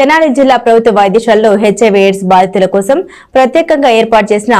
తెనాలి జిల్లా ప్రభుత్వ వైద్యశాలలో హెచ్ఐవి ఎయిడ్స్ బాధితుల కోసం ప్రత్యేకంగా ఏర్పాటు చేసిన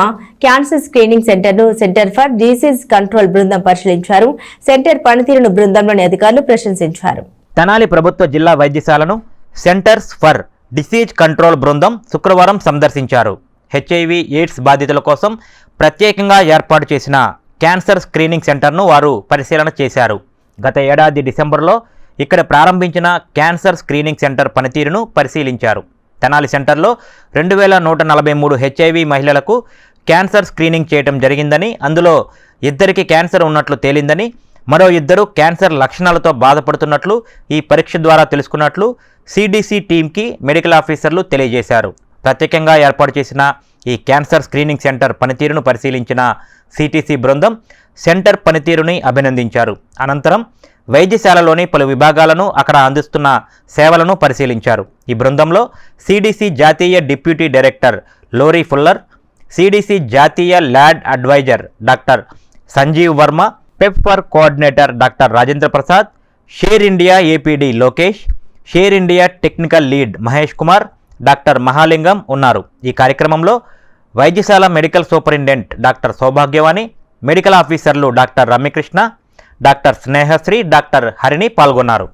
క్యాన్సర్ స్క్రీనింగ్ సెంటర్ను సెంటర్ ఫర్ డిసీజ్ కంట్రోల్ బృందం పరిశీలించారు. సెంటర్ పనితీరును బృందంలోని అధికారులు ప్రశంసించారు. తెనాలి ప్రభుత్వ జిల్లా వైద్యశాలను సెంటర్స్ ఫర్ డిసీజ్ కంట్రోల్ బృందం శుక్రవారం సందర్శించారు. హెచ్ఐవి ఎయిడ్స్ బాధితుల కోసం ప్రత్యేకంగా ఏర్పాటు చేసిన క్యాన్సర్ స్క్రీనింగ్ సెంటర్ను వారు పరిశీలన చేశారు. గత ఏడాది డిసెంబర్లో ఇక్కడ ప్రారంభించిన క్యాన్సర్ స్క్రీనింగ్ సెంటర్ పనితీరును పరిశీలించారు. తెనాలి సెంటర్లో రెండు వేల నూట నలభై మూడు హెచ్ఐవి మహిళలకు క్యాన్సర్ స్క్రీనింగ్ చేయటం జరిగిందని అందులో ఇద్దరికి క్యాన్సర్ ఉన్నట్లు తేలిందని మరో ఇద్దరు క్యాన్సర్ లక్షణాలతో బాధపడుతున్నట్లు ఈ పరీక్ష ద్వారా తెలుసుకున్నట్లు సిడిసి టీంకి మెడికల్ ఆఫీసర్లు తెలియజేశారు. ప్రత్యేకంగా ఏర్పాటు చేసిన ఈ క్యాన్సర్ స్క్రీనింగ్ సెంటర్ పనితీరును పరిశీలించిన సిటీసీ బృందం సెంటర్ పనితీరుని అభినందించారు. అనంతరం వైద్యశాలలోని పలు విభాగాలను అక్కడ అందిస్తున్న సేవలను పరిశీలించారు. ఈ బృందంలో సిడిసి జాతీయ deputy director Lori Fuller CDC జాతీయ lab adviser doctor Sanjeev Varma PEPFAR coordinator doctor Rajendra Prasad share India APD Lokesh share India technical lead Mahesh Kumar doctor Mahalingam ఉన్నారు. ఈ కార్యక్రమంలో వైద్యశాల medical superintendent doctor Soubhagyavani medical ఆఫీసర్లు doctor Ramyakrishna doctor Snehasri doctor Harini పాల్గొన్నారు.